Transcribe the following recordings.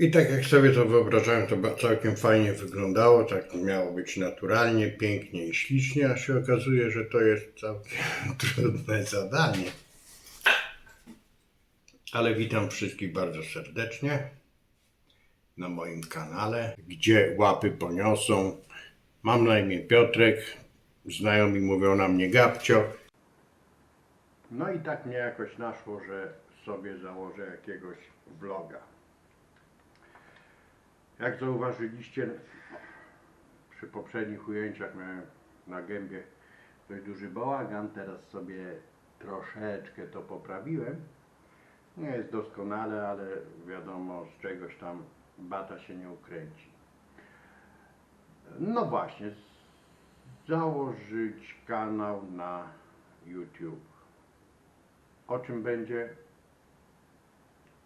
I tak jak sobie to wyobrażałem, to całkiem fajnie wyglądało, tak miało być naturalnie, pięknie i ślicznie, a się okazuje, że to jest całkiem trudne zadanie. Ale witam wszystkich bardzo serdecznie na moim kanale, gdzie łapy poniosą. Mam na imię Piotrek, znajomi mówią na mnie Gabcio. No i tak mnie jakoś naszło, że sobie założę jakiegoś vloga. Jak zauważyliście, przy poprzednich ujęciach miałem na gębie dość duży bałagan, teraz sobie troszeczkę to poprawiłem. Nie jest doskonale, ale wiadomo, z czegoś tam bata się nie ukręci. No właśnie, założyć kanał na YouTube. O czym będzie?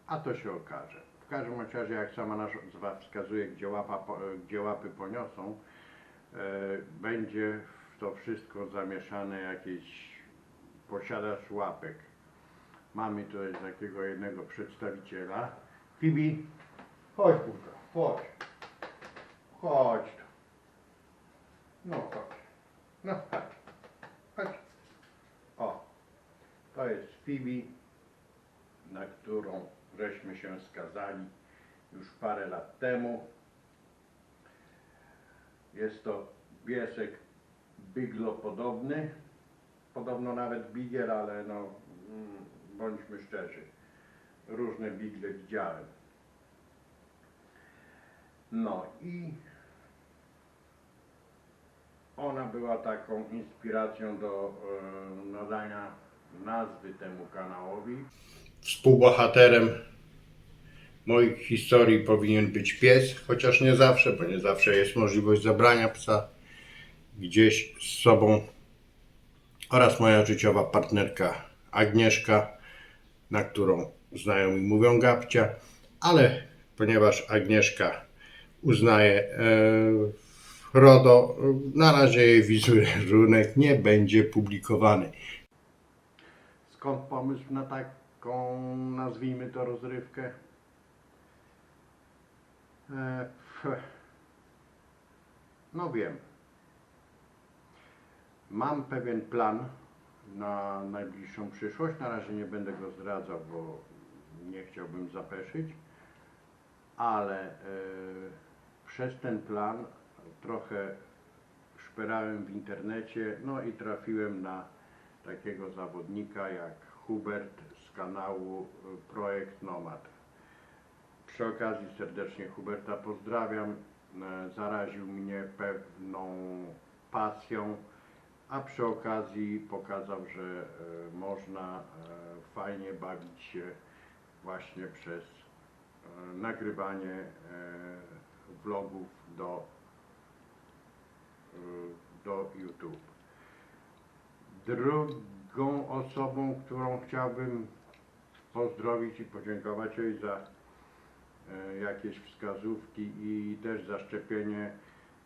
A to się okaże. W każdym razie, jak sama nazwa wskazuje, gdzie, łapa, gdzie łapy poniosą, e, będzie w to wszystko zamieszane jakiś posiadacz łapek. Mamy tutaj takiego jednego przedstawiciela. Fibi, chodź kurwa, chodź. Chodź tu. No chodź. No chodź. Chodź. O, to jest Fibi, na którą żeśmy się skazali już parę lat temu. Jest to piesek byglopodobny, podobno nawet bigiel, ale no mm, bądźmy szczerzy, różne bigle widziałem. No i ona była taką inspiracją do e, nadania nazwy temu kanałowi. Współbohaterem moich historii powinien być pies, chociaż nie zawsze, bo nie zawsze jest możliwość zabrania psa gdzieś z sobą oraz moja życiowa partnerka Agnieszka, na którą znajomi mówią Gabcia, ale ponieważ Agnieszka uznaje e, RODO, na razie jej wizerunek nie będzie publikowany. Skąd pomysł na taką, nazwijmy to, rozrywkę? E, no wiem. Mam pewien plan na najbliższą przyszłość. Na razie nie będę go zdradzał, bo nie chciałbym zapeszyć, ale e, przez ten plan trochę szperałem w internecie, no i trafiłem na takiego zawodnika jak Hubert z kanału e, Projekt Nomad. Przy okazji serdecznie Huberta pozdrawiam. E, Zaraził mnie pewną pasją, a przy okazji pokazał, że e, można fajnie bawić się właśnie przez nagrywanie vlogów do, do YouTube. Drugą osobą, którą chciałbym pozdrowić i podziękować jej za e, jakieś wskazówki i też zaszczepienie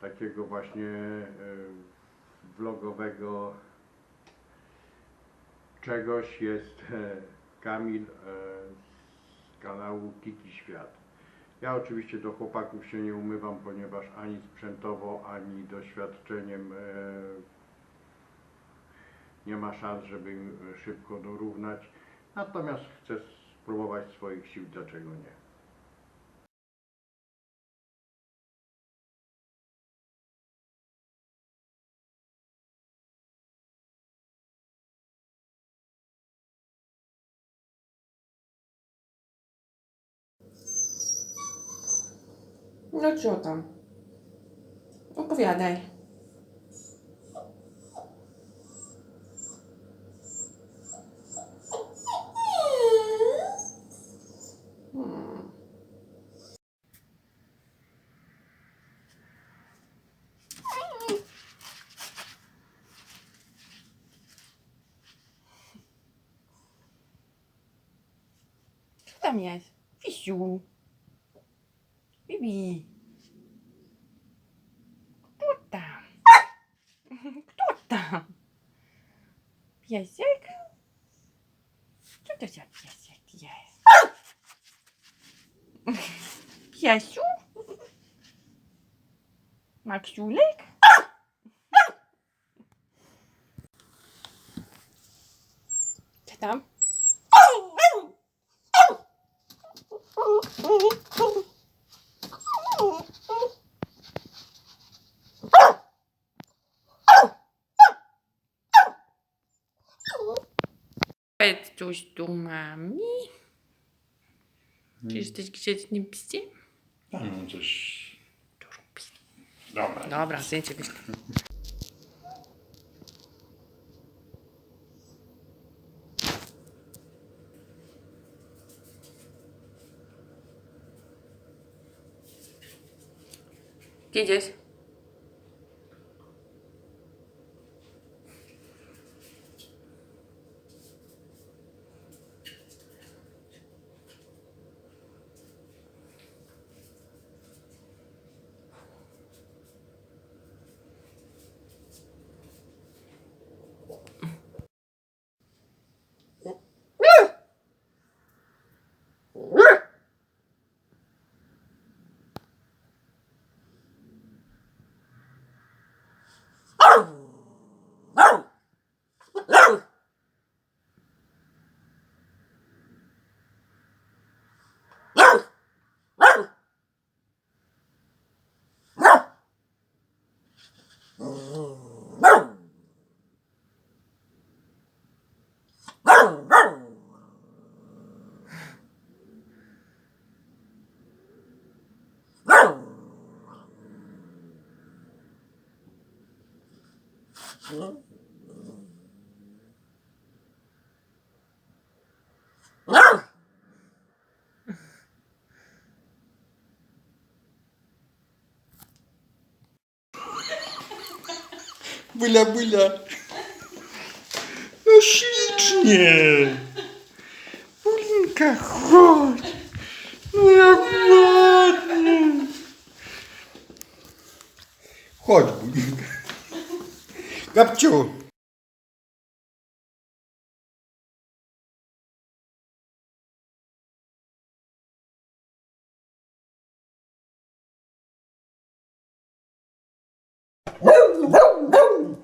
takiego właśnie e, vlogowego czegoś jest e, Kamil z kanału Kiki Świat. Ja oczywiście do chłopaków się nie umywam, ponieważ ani sprzętowo, ani doświadczeniem nie ma szans, żeby im szybko dorównać. Natomiast chcę spróbować swoich sił, dlaczego nie. No co tam? Opowiadaj. Co tam jest? Fisiu. Bibi. Kto tam? Kto tam? Piesek? Co to za piesek jest? Jasiu? Maksiulek? Co tam? Powiedz coś tu mami. Czy jesteś grzecznym psiem? No coś. Dobra. Dobra, zdjęcie wyślę. Gdzie idziesz? Bula, bula. No ślicznie. Bulinka, chodź. No jak ładnie. Chodź, Bulinka. gapchu Woo, woo, woo.